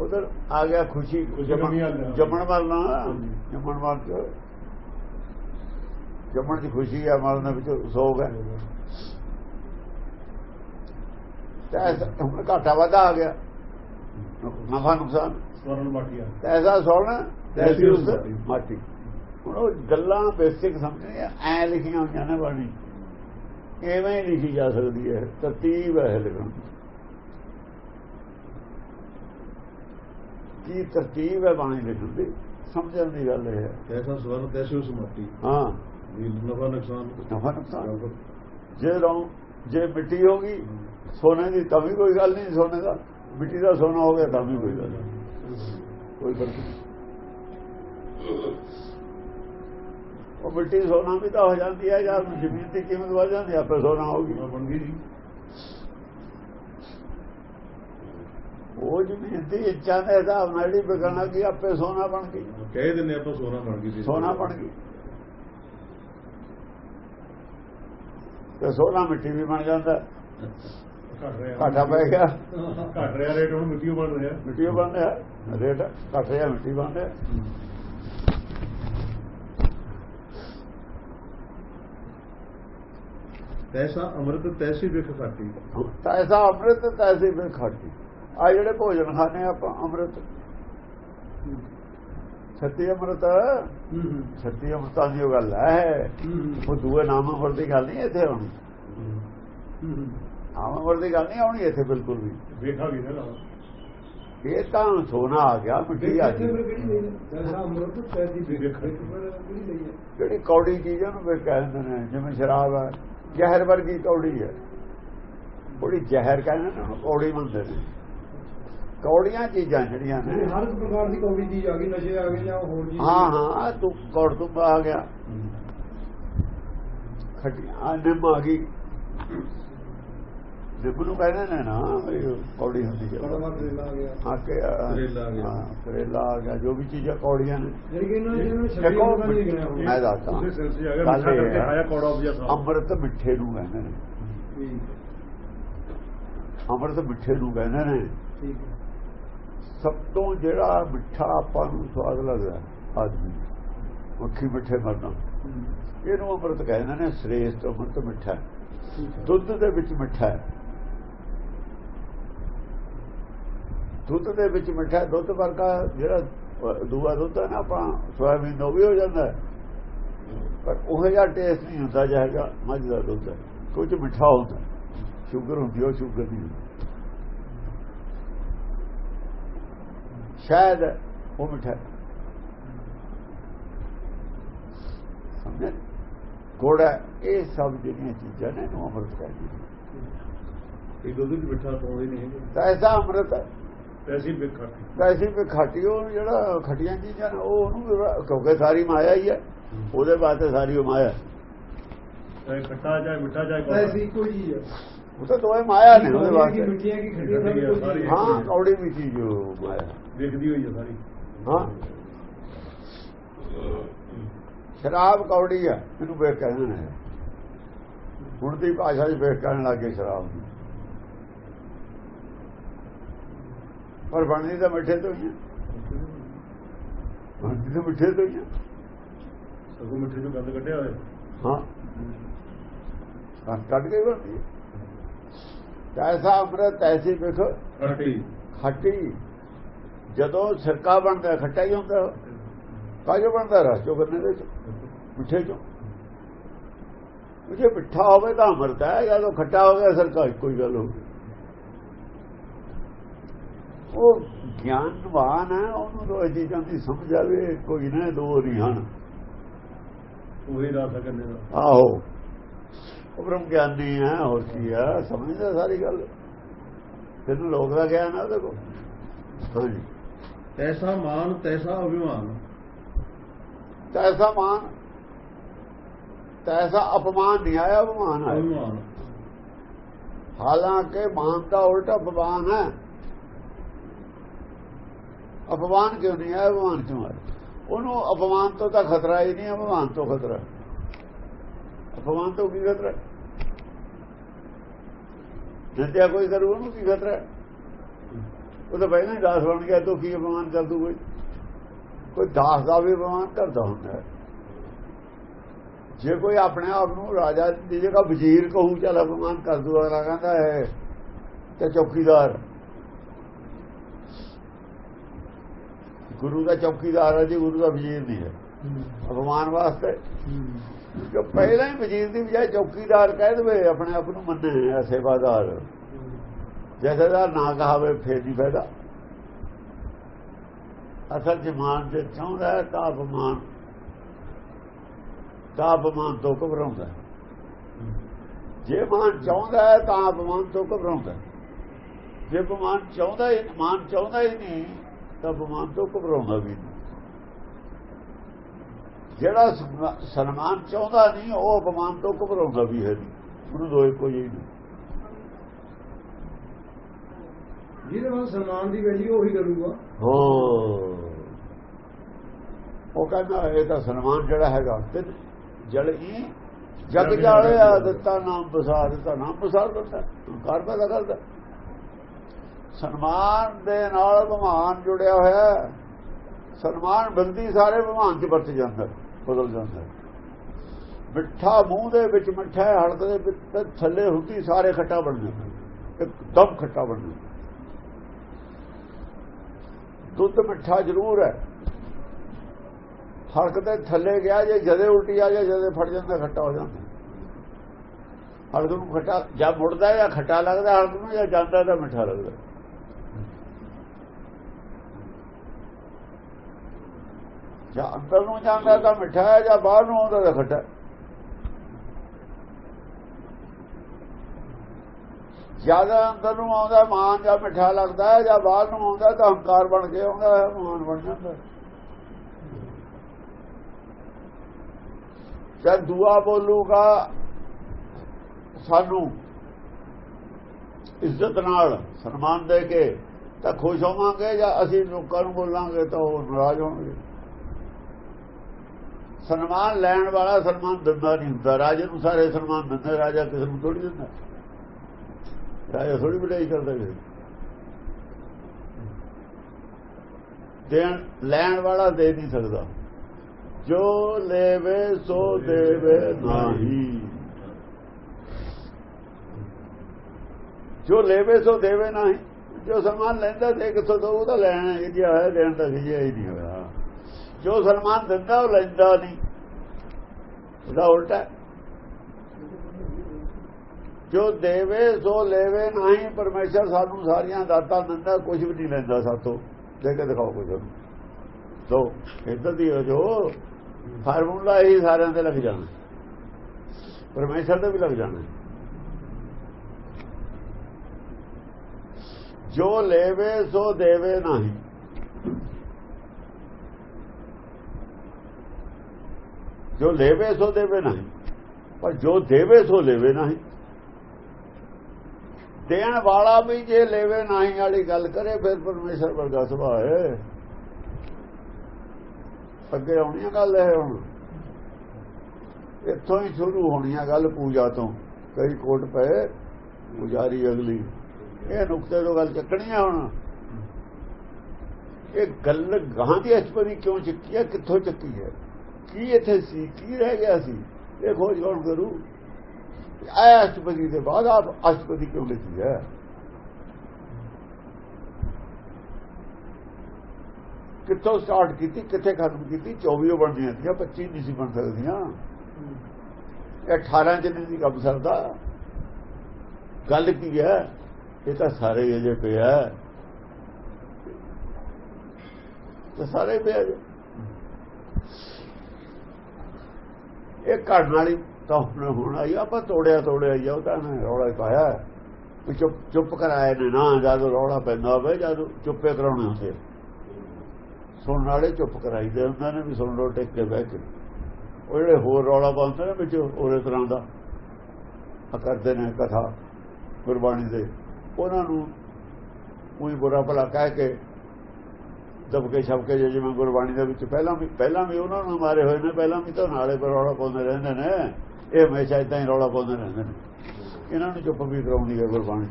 ਉਧਰ ਆ ਗਿਆ ਖੁਸ਼ੀ ਜਮਣ ਆ। ਵਾਲਾ ਹਾਂਜੀ। ਜਮਣ ਵਾਲ ਚ ਜਮਣ ਦੀ ਖੁਸ਼ੀ ਹੈ ਮਰਨ ਦੇ ਵਿੱਚ ਸੋਗ ਹੈ ਤੇ ਹੁਣ ਘਾਟਾ ਵਾਧਾ ਆ ਗਿਆ। ਨਫਾ ਨੁਕਸਾਨ। ਸਵਰਨ ਮਾਟੀਆ ਐਸਾ ਸੋਣਾ ਤੈਸੀ ਉਸ ਮਾਟੀ। ਮਾਟੀ। ਹੁਣ ਉਹ ਗੱਲਾਂ ਬੇਸਿਕ ਸਮਝਣੀਆਂ ਐ ਲਿਖੀਆਂ ਹੋਈਆਂ ਨੇ ਬਾਣੀ। ਐਵੇਂ ਲਿਖੀ ਜਾ ਸਕਦੀ ਹੈ ਤਰਤੀਬ ਹੈ ਲਿਖਣ ਦੀ। ਕੀ ਤਰਤੀਬ ਹੈ ਬਾਣੀ ਲਿਖਣ ਦੀ ਸਮਝਣ ਦੀ ਗੱਲ ਇਹ ਹੈ। ਤੈਸਾ ਸਵਰਨ ਤੈਸੀ ਉਸ ਮਾਟੀ ਹਾਂ। ਵੀ ਨਫਾ ਨੁਕਸਾਨ। ਨਫਾ ਨੁਕਸਾਨ। ਜੇ ਰੌ ਜੇ ਮਿੱਟੀ ਹੋ ਗਈ ਸੋਨੇ ਦੀ ਤਾਂ ਵੀ ਕੋਈ ਗੱਲ ਨਹੀਂ ਸੋਨੇ ਦਾ। ਮਿੱਟੀ ਦਾ ਸੋਨਾ ਹੋ ਗਿਆ ਤਾਂ ਵੀ ਕੋਈ ਗੱਲ ਕੋਈ ਫ਼ਰਕ ਨਹੀਂ। ਉਹ ਮਿੱਟੀ ਸੋਨਾ ਵੀ ਤਾਂ ਹੋ ਜਾਂਦੀ ਹੈ ਯਾਰ ਜ਼ਮੀਨ ਦੀ ਕੀਮਤ ਵਧ ਜਾਂਦੀ ਹੈ ਆਪੇ ਸੋਨਾ ਹੋਗੀ ਬਣ ਗਈ ਜੀ। ਉਹ ਜ਼ਮੀਨ ਦੀ ਇੱਛਾ ਦੇ ਹਿਸਾਬ ਨਾਲ ਜਿਹੜੀ ਵਿਕਣਾ ਕੀ ਆਪੇ ਸੋਨਾ ਬਣ ਗਈ। ਕਹਿ ਦਿੰਦੇ ਆਪਾਂ ਸੋਨਾ ਬਣ ਗਈ ਸੋਨਾ ਬਣ ਗਈ। ਤੇ ਸੋਨਾ ਮਿੱਟੀ ਵੀ ਬਣ ਜਾਂਦਾ। ਘਟ ਰਿਹਾ। ਘਾਟਾ ਪੈ ਗਿਆ। ਘਟ ਰਿਹਾ ਰੇਟ ਹੁਣ ਮਿੱਟੀਓ ਬਣ ਰਿਹਾ। ਮਿੱਟੀ ਬਣ ਰਿਹਾ ਰੇਟ ਘਟ ਰਿਹਾ ਮਿੱਟੀ ਬਣ ਰਿਹਾ। ਤੈਸਾ ਅੰਮ੍ਰਿਤ ਤੈਸੀ ਬਿਕ ਖਾਟੀ ਤੈਸਾ ਅੰਮ੍ਰਿਤ ਤੈਸੀ ਵੀ ਖਾਟੀ ਆ ਜਿਹੜੇ ਭੋਜਨ ਖਾਣੇ ਆਪਾਂ ਅੰਮ੍ਰਿਤ। ਸੱਤੀ ਅੰਮ੍ਰਿਤ? ਹੂੰ ਹੂੰ। ਸੱਤੀ ਅੰਮ੍ਰਿਤਾਂ ਦੀ ਉਹ ਗੱਲ ਹੈ। ਉਹ ਦੂਏ ਨਾਮ ਅੰਮ੍ਰਿਤ ਦੀ ਗੱਲ ਨਹੀਂ ਇੱਥੇ ਆਉਣੀ ਹੂੰ ਨਾਮ ਅੰਮ੍ਰਿਤ ਦੀ ਗੱਲ ਨਹੀਂ ਆਉਣੀ ਇੱਥੇ ਬਿਲਕੁਲ ਵੀ। ਵੇਖਾ ਵੀ ਨਾ ਇਹ ਤਾਂ ਸੋਨਾ ਆ ਗਿਆ ਮਿੱਟੀ ਆ ਗਈ। ਜਿਹੜੀ ਕੌੜੀ ਚੀਜ਼ਾਂ ਨੂੰ ਵੀ ਕਹਿੰਦੇ ਨੇ ਜਿਵੇਂ ਸ਼ਰਾਬ ਹੈ ਜ਼ਹਿਰ ਵਰਗੀ ਕੌੜੀ ਹੈ ਬੜੀ ਜ਼ਹਿਰ ਕਹਿੰਦੇ ਨੇ ਕੌੜੀ ਮੰਨਦੇ ਨੇ। ਕੌੜੀਆਂ ਚੀਜ਼ਾਂ ਜਿਹੜੀਆਂ ਨੇ। ਹਰ ਇੱਕ ਪ੍ਰਕਾਰ ਦੀ ਕੌੜੀ ਚੀਜ਼ ਆ ਗਈ ਨਸ਼ੇ ਆ ਗਏ ਜਾਂ ਹੋਰ ਚੀਜ਼। ਹਾਂ ਹਾਂ ਤੂੰ ਕੌੜ ਤੋਂ ਆ ਗਿਆ। ਖਟੀਆਂ ਨਿੰਮ ਆ ਗਈ। ਨਿੰਮ ਨੂੰ ਕਹਿੰਦੇ ਨੇ ਨਾ ਕੌੜੀ ਹੁੰਦੀ ਹੈ ਕਰੇਲਾ ਆ ਗਿਆ। ਹਾਂ ਕਿ ਕਰੇਲਾ ਆ ਗਿਆ। ਹਾਂ, ਕਰੇਲਾ ਆ ਗਿਆ ਜੋ ਵੀ ਚੀਜ਼ਾਂ ਕੌੜੀਆਂ ਨੇ। ਜਿਹੜੀ ਕਿ ਇਹਨਾਂ ਨੇ ਜਿਹਨਾਂ ਨੂੰ ਛੱਡੀ ਦੇਖੋ ਮੈਂ ਦੱਸਦਾ। ਅੰਮ੍ਰਿਤ ਮਿੱਠੇ ਨੂੰ ਕਹਿੰਦੇ ਨੇ। ਅੰਮ੍ਰਿਤ ਮਿੱਠੇ ਨੂੰ ਕਹਿੰਦੇ ਨੇ। ਠੀਕ ਹੈ। ਸਭ ਤੋਂ ਜਿਹੜਾ ਮਿੱਠਾ ਆਪਾਂ ਨੂੰ ਸਵਾਦ ਲੱਗਦਾ ਆਦਮੀ ਮੱਖੀ ਮਿੱਠੇ ਮਰਨਾ। ਇਹਨੂੰ ਅੰਮ੍ਰਿਤ ਕਹਿੰਦੇ ਨੇ ਸ੍ਰੇਸ਼ਟ ਅੰਮ੍ਰਿਤ ਮਿੱਠਾ ਦੁੱਧ ਦੇ ਵਿੱਚ ਮਿੱਠਾ ਹੈ। ਦੁੱਧ ਦੇ ਵਿੱਚ ਮਿੱਠਾ ਦੁੱਧ ਵਰਗਾ ਜਿਹੜਾ ਦੂਆ ਦੁੱਧ ਹੈ ਨਾ ਆਪਾਂ ਸੋਇਆਬੀਨ ਉਹ ਵੀ ਹੋ ਜਾਂਦਾ ਪਰ ਉਹ ਜਿਹਾ ਟੇਸਟ ਨਹੀਂ ਹੁੰਦਾ ਜਿਹੜਾ ਮੱਝ ਦਾ ਦੁੱਧ ਹੈ। ਕੁਝ ਮਿੱਠਾ ਹੁੰਦਾ। ਸ਼ੂਗਰ ਹੁੰਦੀ ਉਹ ਸ਼ੂਗਰ ਹੁੰਦੀ ਸ਼ਾਇਦ ਉਹ ਮਿੱਠਾ। ਸਮਝੇ? ਕੋੜਾ ਇਹ ਸਭ ਜਿਹੜੀਆਂ ਚੀਜ਼ਾਂ ਨੇ ਨੂੰ ਅੰਮ੍ਰਿਤ ਕਹਿੰਦੇ ਇਹ ਦੁੱਧ ਵਿੱਚ ਮਿੱਠਾ ਪਾਉਂਦੇ ਨਹੀਂ ਤਾਂ ਐਸਾ ਅੰਮ੍ਰਿਤ ਹੈ। ਪੈਸੀ ਵੀ ਖਾਟੀ ਉਹ ਜਿਹੜਾ ਖਟੀਆਂ ਚੀਜ਼ਾਂ ਨੇ ਉਹ ਉਹਨੂੰ ਕਿਉਂਕਿ ਸਾਰੀ ਮਾਇਆ ਹੀ ਹੈ ਉਹਦੇ ਵਾਸਤੇ ਸਾਰੀ ਉਹ ਮਾਇਆ ਹੈ। ਚਾਹੇ ਖੱਟਾ ਚਾਹੇ ਮਿੱਠਾ ਚਾਹੇ ਇੱਕੋ ਚੀਜ਼ ਹੈ। ਉਹ ਤਾਂ ਦੋਵੇਂ ਮਾਇਆ ਨੇ ਉਹਦੇ ਵਾਸਤੇ। ਹੀ ਹੈ। ਹਾਂ ਕੌੜੀ ਵੀ ਚੀਜ਼ ਉਹ ਮਾਇਆ। ਦੇਖਦੀ ਹੋਈ ਹੈ ਸਾਰੀ। ਹਾਂ। ਸ਼ਰਾਬ ਕੌੜੀ ਹੈ ਇਹਨੂੰ ਵੇਖ ਕਹਿੰਦੇ ਨੇ। ਹੁਣ ਦੀ ਭਾਸ਼ਾ 'ਚ ਵੇਖ ਕਹਿਣ ਲੱਗੇ ਸ਼ਰਾਬ ਨੂੰ ਪਰ ਬਣਦੀ ਤਾਂ ਮਿੱਠੇ ਤੋਂ ਹੀ ਹੈ ਬਣਦੀ ਤਾਂ ਮਿੱਠੇ ਤੋਂ ਹੀ ਹੈ ਸਗੋਂ ਮਿੱਠੇ ਚੋਂ ਗੰਦ ਕੱਢਿਆ ਹੋਇਆ। ਹਾਂ। ਹਾਂ ਕੱਢ ਕੇ ਬਣਦੀ ਕੈਸਾ ਅੰਮ੍ਰਿਤ ਐਸੀ ਵੇਖੋ ਖੱਟੀ। ਖੱਟੀ। ਜਦੋਂ ਸਿਰਕਾ ਬਣਦਾ ਖੱਟਾ ਹੀ ਹੁੰਦਾ। ਕਾਜੋ ਬਣਦਾ? ਰਸ ਚੋਂ ਕਰਨੇ ਦੇ ਮਿੱਠੇ ਚੋਂ। ਜੇ ਮਿੱਠਾ ਹੋਵੇ ਤਾਂ ਅੰਮ੍ਰਿਤ ਹੈ ਜਦੋਂ ਖੱਟਾ ਹੋ ਗਿਆ ਸਿਰਕਾ ਕੋਈ ਗੱਲ ਹੋ ਗਈ। ਉਹ ਗਿਆਨਵਾਨ ਹੈ ਉਹਨੂੰ ਦੋ ਚੀਜ਼ਾਂ ਦੀ ਸਮਝ ਆਵੇ ਕੋਈ ਨਾ ਦੋ ਨਹੀਂ ਹਨ। ਉਹੀ ਰਾਸਾ ਕਰਨੇ ਦਾ ਆਹੋ। ਉਹ ਬ੍ਰਹਮ ਗਿਆਨੀ ਹੈ ਹੋਰ ਕੀ ਹੈ ਸਮਝਦਾ ਸਾਰੀ ਗੱਲ। ਤੈਨੂੰ ਲੋਕ ਦਾ ਗਿਆਨ ਹੈ ਉਹਦੇ ਕੋਲ। ਹਾਂਜੀ। ਤੈਸਾ ਮਾਨ ਤੈਸਾ ਅਭਿਮਾਨ। ਤੈਸਾ ਮਾਨ ਤੈਸਾ ਅਪਮਾਨ ਨਹੀਂ ਆਇਆ ਅਪਮਾਨ ਆਇਆ। ਹਾਲਾਂਕਿ ਮਾਨ ਦਾ ਉਲਟਾ ਅਪਮਾਨ ਹੈ। ਅਪਮਾਨ ਕਿਉਂ ਨਹੀਂ ਆਇਆ ਅਪਮਾਨ ਕਿਉਂ ਆਇਆ? ਉਹਨੂੰ ਅਪਮਾਨ ਤੋਂ ਤਾਂ ਖਤਰਾ ਹੀ ਨਹੀਂ ਅਪਮਾਨ ਤੋਂ ਖਤਰਾ। ਅਪਮਾਨ ਤੋਂ ਕੀ ਖਤਰਾ? ਜਿੱਤਿਆ ਕੋਈ ਕਰੂ ਉਹਨੂੰ ਕੀ ਖਤਰਾ? ਉਹ ਤਾਂ ਪਹਿਲਾਂ ਹੀ ਦਾਸ ਬਣ ਗਿਆ ਤਾਂ ਕੀ ਅਪਮਾਨ ਕਰ ਦੂ ਕੋਈ? ਕੋਈ ਦਾਸ ਦਾ ਵੀ ਅਪਮਾਨ ਕਰਦਾ ਹੁੰਦਾ ਜੇ ਕੋਈ ਆਪਣੇ ਆਪ ਨੂੰ ਰਾਜਾ ਦੀ ਜਗ੍ਹਾ ਵਜ਼ੀਰ ਕਹੂ ਚੱਲ ਅਪਮਾਨ ਕਰ ਦੂ ਅਗਲਾ ਕਹਿੰਦਾ ਹੈ ਤੇ ਚੌਕੀਦਾਰ। ਗੁਰੂ ਦਾ ਚੌਕੀਦਾਰ ਹੈ ਜੀ ਗੁਰੂ ਦਾ ਵਜ਼ੀਰ ਨਹੀਂ ਹੈ। ਅਪਮਾਨ ਵਾਸਤੇ। ਜੋ ਪਹਿਲਾਂ ਹੀ ਵਜ਼ੀਰ ਦੀ ਬਜਾਏ ਚੌਕੀਦਾਰ ਕਹਿ ਦੇਵੇ, ਆਪਣੇ ਆਪ ਨੂੰ ਮੰਨੇ ਹੈ ਸੇਵਾਦਾਰ। ਜਥੇਦਾਰ ਨਾ ਕਹਾਵੇ, ਫੇਰ ਨਹੀਂ ਫਾਇਦਾ। ਅਸਲ ਜਮਾਨ ਜੇ ਚਾਹੁੰਦਾ ਹੈ, ਤਾਂ ਅਪਮਾਨ ਤਾਂ ਅਪਮਾਨ ਤੋਂ ਘਬਰਾਉਂਦਾ ਜੇ ਮਾਨ ਚਾਹੁੰਦਾ ਹੈ, ਤਾਂ ਅਪਮਾਨ ਤੋਂ ਘਬਰਾਉਂਦਾ ਜੇ ਅਪਮਾਨ ਚਾਹੁੰਦਾ ਹੀ ਮਾਨ ਚਾਹੁੰਦਾ ਹੀ ਨਹੀਂ, ਤਾਂ ਅਪਮਾਨ ਤੋਂ ਘਬਰਾਉਂਦਾ ਵੀ ਨਹੀਂ। ਜਿਹੜਾ ਸਨਮਾ- ਸਨਮਾਨ ਚਾਹੁੰਦਾ ਨਹੀਂ ਉਹ ਅਪਮਾਨ ਤੋਂ ਘਬਰਾਉਂਦਾ ਵੀ ਹੈ ਨਹੀਂ। ਉਹਨੂੰ ਦੋਏ ਕੋਈ ਨਹੀਂ ਜਿਹਦੇ ਵੱਲ ਸਨਮਾਨ ਦੀ ਵੈਲਿਊ ਉਹੀ ਕਰੂਗਾ। ਹੋ ਉਹ ਕਹਿੰਦਾ ਇਹ ਤਾਂ ਸਨਮਾਨ ਜਿਹੜਾ ਹੈਗਾ ਤੇ ਜਲਈ ਜਗ ਜਾਲਿਆ ਦਿੱਤਾ ਨਾਮ ਬਸਾਰ ਦਿੱਤਾ ਨਾਮ ਬਸਾਰ ਕਰਦਾ ਕਾਰ ਪੈਦਾ ਕਰਦਾ। ਸਨਮਾਨ ਦੇ ਨਾਲ ਵਿਮਾਨ ਜੁੜਿਆ ਹੋਇਆ। ਸਨਮਾਨ ਬੰਦੀ ਸਾਰੇ ਵਿਮਾਨ 'ਚ ਵਰਤ ਜਾਂਦਾ। ਹੈ, ਬਦਲ ਜਾਂਦਾ ਮਿੱਠਾ ਮੂੰਹ ਦੇ ਵਿੱਚ ਮਿੱਠਾ ਹੈ, ਹਲਕ ਦੇ ਵਿੱਚ ਥੱਲੇ ਹੁੰਦੀ ਸਾਰੇ ਖੱਟਾ ਬਣ ਜਾਂਦਾ ਇੱਕਦਮ ਖੱਟਾ ਬਣ ਜਾਂਦਾ ਦੁੱਧ ਮਿੱਠਾ ਜ਼ਰੂਰ ਹੈ। ਹਲਕ ਦੇ ਥੱਲੇ ਗਿਆ ਜੇ ਜਦੇ ਉਲਟੀ ਆ ਜਾ ਜਦੇ ਫੜ ਜਾਂਦਾ ਖੱਟਾ ਹੋ ਜਾਂਦਾ ਹਲਕ ਨੂੰ ਖੱਟਾ ਜਾਂ ਮੁੜਦਾ ਜਾਂ ਖੱਟਾ ਲੱਗਦਾ ਹਲਕ ਨੂੰ ਜਾਂ ਜਾਂਦਾ ਤਾਂ ਮਿੱਠਾ ਲੱਗਦਾ ਜਾਂ ਅੰਦਰ ਨੂੰ ਜਾਂਦਾ ਤਾਂ ਮਿੱਠਾ ਹੈ ਜਾਂ ਬਾਹਰ ਨੂੰ ਆਉਂਦਾ ਤਾਂ ਖੱਟਾ ਜ਼ਿਆਦਾ ਅੰਦਰ ਨੂੰ ਆਉਂਦਾ ਮਾਨ ਜਾਂ ਮਿੱਠਾ ਲੱਗਦਾ ਹੈ ਜਾਂ ਬਾਹਰ ਨੂੰ ਆਉਂਦਾ ਤਾਂ ਹੰਕਾਰ ਬਣ ਕੇ ਆਉਂਦਾ ਹੈ ਮਾਨ ਬਣ ਜਾਂਦਾ ਹੈ। ਜਦ ਦੁਆ ਬੋਲੂਗਾ, ਸਾਨੂੰ ਇੱਜ਼ਤ ਨਾਲ ਸਨਮਾਨ ਦੇ ਕੇ ਤਾਂ ਖੁਸ਼ ਹੋਵਾਂਗੇ ਜਾਂ ਅਸੀਂ ਲੋਕਾਂ ਨੂੰ ਬੋਲਾਂਗੇ ਤਾਂ ਉਹ ਨਾਰਾਜ਼ ਹੋਣਗੇ ਸਨਮਾਨ ਲੈਣ ਵਾਲਾ ਸਨਮਾਨ ਦਿੰਦਾ ਨਹੀਂ ਹੁੰਦਾ। ਰਾਜੇ ਨੂੰ ਸਾਰੇ ਸਨਮਾਨ ਦਿੰਦੇ, ਰਾਜਾ ਕਿਸੇ ਨੂੰ ਥੋੜੀ ਦਿੰਦਾ। ਰਾਜਾ ਥੋੜੀ ਬੜਾਈ ਕਰਦਾ ਕਿਸੇ ਦੇਣ, ਲੈਣ ਵਾਲਾ ਦੇ ਨਹੀਂ ਸਕਦਾ। ਜੋ ਲੈਵੇ, ਸੋ ਦੇਵੇ ਨਹੀਂ। ਜੋ ਲੈਵੇ, ਸੋ ਦੇਵੇ ਨਹੀਂ। ਜੋ ਸਨਮਾਨ ਲੈਂਦਾ ਤੇ ਕਿਥੋਂ ਦੋ ਉਹਦਾ ਲੈਣਾ ਇਹ ਜਿਹਾ ਹੋਇਆ ਦੇਣ ਦਾ ਸੀ ਇਹ ਨਹੀਂ ਹੋਇਆ। ਜੋ ਸਨਮਾਨ ਦਿੰਦਾ, ਉਹ ਲੈਂਦਾ ਨਹੀਂ। ਉਹਦਾ ਉਲਟਾ ਜੋ ਦੇਵੇ, ਸੋ ਲੈਵੇ, ਨਹੀਂ ਪਰਮੇਸ਼ਰ ਸਾਨੂੰ ਸਾਰੀਆਂ ਦਾਤਾਂ ਦਿੰਦਾ ਕੁਝ ਵੀ ਨਹੀਂ ਲੈਂਦਾ ਸਾਤੋਂ ਦੇ ਕੇ ਦਿਖਾਓ ਕੁਝ ਸੋ ਇੱਧਰ ਦੀ ਹੋ ਜੋ, ਫਾਰਮੂਲਾ ਹੀ ਸਾਰਿਆਂ ਤੇ ਲੱਗ ਜਾਣਾ। ਪਰਮੇਸ਼ਰ ਤੇ ਵੀ ਲੱਗ ਜਾਣਾ। ਜੋ ਲੈਵੇ, ਸੋ ਦੇਵੇ ਨਹੀਂ। ਜੋ ਲੈਵੇ ਸੋ ਦੇਵੇ ਨਹੀਂ, ਪਰ ਜੋ ਦੇਵੇ ਸੋ ਲੈਵੇ ਨਹੀਂ। ਦੇਣ ਵਾਲਾ ਵੀ ਜੇ ਲੈਵੇ ਨਹੀਂ ਵਾਲੀ ਗੱਲ ਕਰੇ, ਫਿਰ ਪਰਮੇਸ਼ਰ ਵਰਗਾ ਸੁਭਾਅ ਹੈ। ਅੱਗੇ ਆਉਣੀ ਆ ਗੱਲ ਇਹ ਹੁਣ। ਇੱਥੋਂ ਹੀ ਸ਼ੁਰੂ ਹੋਣੀ ਆ ਗੱਲ ਪੂਜਾ ਤੋਂ। ਕਈ ਕੋਟ ਪਏ, ਪੁਜਾਰੀ ਅਗਲੀ। ਇਹ ਨੁਕਤੇ ਤੋਂ ਗੱਲ ਚੱਕਣੀ ਆ ਹੁਣ। ਇਹ ਗੱਲ ਗਾਂ ਦੀ ਅਸਪਰੀ ਕਿਉਂ ਚੱਕੀ ਹੈ, ਕਿੱਥੋਂ ਚੱਕੀ ਹੈ? ਕੀ ਇੱਥੇ ਸੀ? ਕੀ ਰਹਿ ਗਿਆ ਸੀ? ਇਹ ਖੋਜ ਕੌਣ ਕਰੂ ਆਇਆ ਅਸ਼ਟਪਦੀ ਦੇ ਬਾਅਦ ਆਪ ਅਸ਼ਟਪਦੀ ਕਿਉਂ ਲਿਖੀ ਹੈ? ਕਿੱਥੋਂ ਸਟਾਰਟ ਕੀਤੀ, ਕਿੱਥੇ ਖਤਮ ਕੀਤੀ? 24 ਬਣਦੀਆਂ ਸੀ 25 ਨਹੀਂ ਸੀ ਬਣ ਸਕਦੀਆਂ। ਇਹ 18 ਚ ਨਹੀਂ ਸੀ ਕੰਮ ਸਰਦਾ। ਗੱਲ ਕੀ ਹੈ? ਇਹ ਤਾਂ ਸਾਰੇ ਅਜੇ ਪਿਆ ਤੇ ਸਾਰੇ ਪਿਆ ਜੇ ਇਹ ਘੜਨ ਵਾਲੀ ਤਾਂ ਹੁਣ ਹੁਣ ਆਈ ਆਪਾਂ ਤੋੜਿਆ ਤੋੜਿਆ ਹੀ ਆ, ਉਹ ਤਾਂ ਰੌਲਾ ਪਾਇਆ। ਵੀ ਚੁੱਪ ਚੁੱਪ ਕਰਾਏ ਨੇ ਨਾ ਜਦ ਰੌਲਾ ਪੈਂਦਾ ਹੋਵੇ ਜਦ ਚੁੱਪੇ ਕਰਾਉਣੇ ਹੁੰਦੇ ਸੁਣਨ ਵਾਲੇ ਚੁੱਪ ਕਰਾਈਦੇ ਉਹਨਾਂ ਨੇ ਵੀ ਸੁਣ ਲੋ ਟਿਕ ਕੇ ਬਹਿ ਕੇ। ਉਹ ਜਿਹੜੇ ਹੋਰ ਰੌਲਾ ਪਾਉਂਦੇ ਨੇ ਵਿੱਚ ਹੋਰੇ ਤਰ੍ਹਾਂ ਦਾ ਕਰਦੇ ਨੇ ਕਥਾ ਗੁਰਬਾਣੀ ਦੇ। ਉਹਨਾਂ ਨੂੰ ਕੋਈ ਬੁਰਾ ਭਲਾ ਕਹਿ ਕੇ ਦਬਕੇ ਛਪਕੇ ਜੇ ਜਿਵੇਂ ਗੁਰਬਾਣੀ ਦੇ ਵਿੱਚ ਪਹਿਲਾਂ ਵੀ ਪਹਿਲਾਂ ਵੀ ਉਹਨਾਂ ਨੂੰ ਮਾਰੇ ਹੋਏ ਨੇ, ਪਹਿਲਾਂ ਵੀ ਤਾਂ ਨਾਲੇ ਪਰ ਰੌਲਾ ਪਾਉਂਦੇ ਰਹਿੰਦੇ ਨੇ। ਇਹ ਹਮੇਸ਼ਾ ਇਦਾਂ ਹੀ ਰੌਲਾ ਪਾਉਂਦੇ ਰਹਿੰਦੇ ਨੇ। ਇਹਨਾਂ ਨੂੰ ਚੁੱਪ ਵੀ ਕਰਾਉਣੀ ਹੈ ਗੁਰਬਾਣੀ।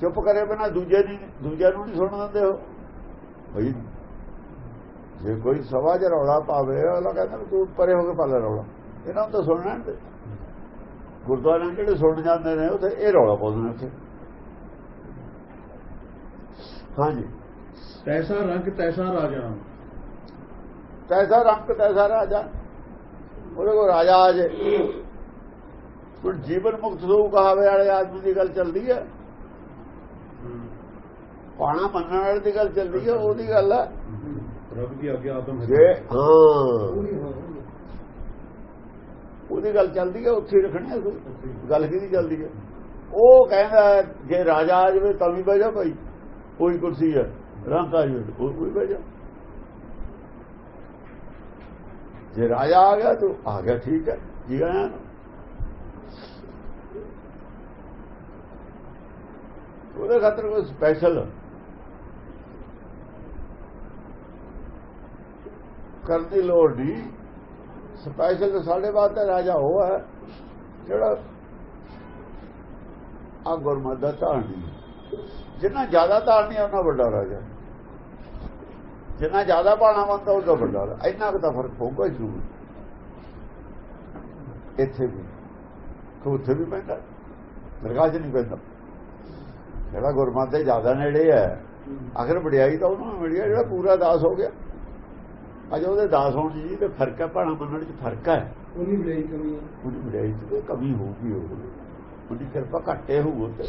ਚੁੱਪ ਕਰੇ ਬਿਨਾ ਦੂਜੇ ਦੀ ਦੂਜਿਆਂ ਨੂੰ ਨਹੀਂ ਸੁਣਨ ਦਿੰਦੇ ਹੋ ਭਈ ਜੇ ਕੋਈ ਸਵਾ ਚ ਰੌਲਾ ਪਾਵੇ ਉਹ ਕਹਿੰਦਾ ਵੀ ਤੂੰ ਪਰੇ ਹੋ ਕੇ ਪਾ ਰੌਲਾ। ਇਹਨਾਂ ਨੂੰ ਤਾਂ ਸੁਣਨਾ ਨਹੀਂ ਗੁਰਦੁਆਰਿਆਂ ਜਿਹੜੇ ਸੁਣ ਜਾਂਦੇ ਨੇ, ਉੱਥੇ ਇਹ ਰੌਲਾ ਪਾਉਂਦੇ ਨੇ ਉੱਥੇ। ਹਾਂਜੀ। ਤੈਸਾ ਰੰਗ ਤੈਸਾ ਰਾਜਾ। ਤੈਸਾ ਰੰਗ ਤੈਸਾ ਰਾਜਾ। ਉਹਦੇ ਕੋਲ ਰਾਜਾ ਆ ਜੇ। ਹੁਣ ਜੀਵਨ ਮੁਕਤ ਸੂ ਕਹਾਵੇ ਵਾਲੇ ਆਦਮੀ ਦੀ ਗੱਲ ਚੱਲਦੀ ਹੈ ਪਾਣਾ ਮੰਨਣ ਵਾਲੇ ਦੀ ਗੱਲ ਚੱਲਦੀ ਹੈ ਉਹਦੀ ਗੱਲ ਹੈ ਪ੍ਰਭ ਦੀ ਆਗਿਆ ਆਦਮ ਹੈ ਹਾਂ। ਉਹਦੀ ਗੱਲ ਚੱਲਦੀ ਹੈ ਉੱਥੇ ਰੱਖਣੀ। ਗੱਲ ਕਿਹਦੀ ਚੱਲਦੀ ਹੈ ਉਹ ਕਹਿੰਦਾ ਜੇ ਰਾਜਾ ਆ ਜਾਵੇ ਤਾਂ ਵੀ ਬਹਿ ਜਾ ਭਾਈ ਕੋਈ ਕੁਰਸੀ ਹੈ ਰੰਗ ਆ ਜਾਵੇ ਕੋਈ ਬਹਿ ਜਾ। ਜੇ ਰਾਜਾ ਆ ਗਿਆ ਤਾਂ ਆ ਗਿਆ, ਠੀਕ ਹੈ, ਜੀ ਆਇਆ ਉਹਦੇ ਖਾਤਰ ਕੋਈ ਸਪੈਸ਼ਲ ਕਰਨ ਦੀ ਲੋੜ ਨਹੀਂ। ਸਪੈਸ਼ਲ ਸਾਡੇ ਵਾਸਤੇ ਰਾਜਾ ਉਹ ਹੈ, ਜਿਹੜਾ ਆ ਗੁਰਮਤ ਦਾ ਧਾਰਨੀ ਜਿੰਨਾ ਜ਼ਿਆਦਾ ਧਾਰਨੀ ਉਹਨਾਂ ਵੱਡਾ ਰਾਜਾ। ਜਿੰਨਾ ਜ਼ਿਆਦਾ ਬਾਣਾ ਬੰਦਾ ਉਹਦਾ ਵੱਡਾ। ਇੰਨਾ ਕੁ ਤਾਂ ਫ਼ਰਕ ਹੋਊਗਾ ਜ਼ਰੂਰ। ਇੱਥੇ ਵੀ। ਕਿ ਉੱਥੇ ਵੀ ਪੈਂਦਾ? ਦਰਗਾਹ 'ਚ ਨਹੀਂ ਪੈਂਦਾ। ਜਿਹੜਾ ਗੁਰਮਤਿ ਦੇ ਜ਼ਿਆਦਾ ਨੇੜੇ ਹੈ ਆਖਰ ਵਡਿਆਈ ਤਾਂ ਉਹਨੂੰ ਮਿਲੀ ਜਿਹੜਾ ਪੂਰਾ ਦਾਸ ਹੋ ਗਿਆ। ਅਜ ਉਹਦੇ ਦਾਸ ਹੋਣ ਜੀ ਤੇ ਫ਼ਰਕ ਹੈ ਭਾਣਾ ਮੰਨਣ 'ਚ ਫ਼ਰਕ ਹੈ। ਉਨੀ ਬੜੀ ਕਮੀ ਹੈ। ਉਹਦੀ ਵਡਿਆਈ 'ਚ ਕਮੀ ਹੋਊਗੀ ਉਹ ਉਹਦੀ ਕਿਰਪਾ ਘੱਟੇ ਹੋਊ ਤੇ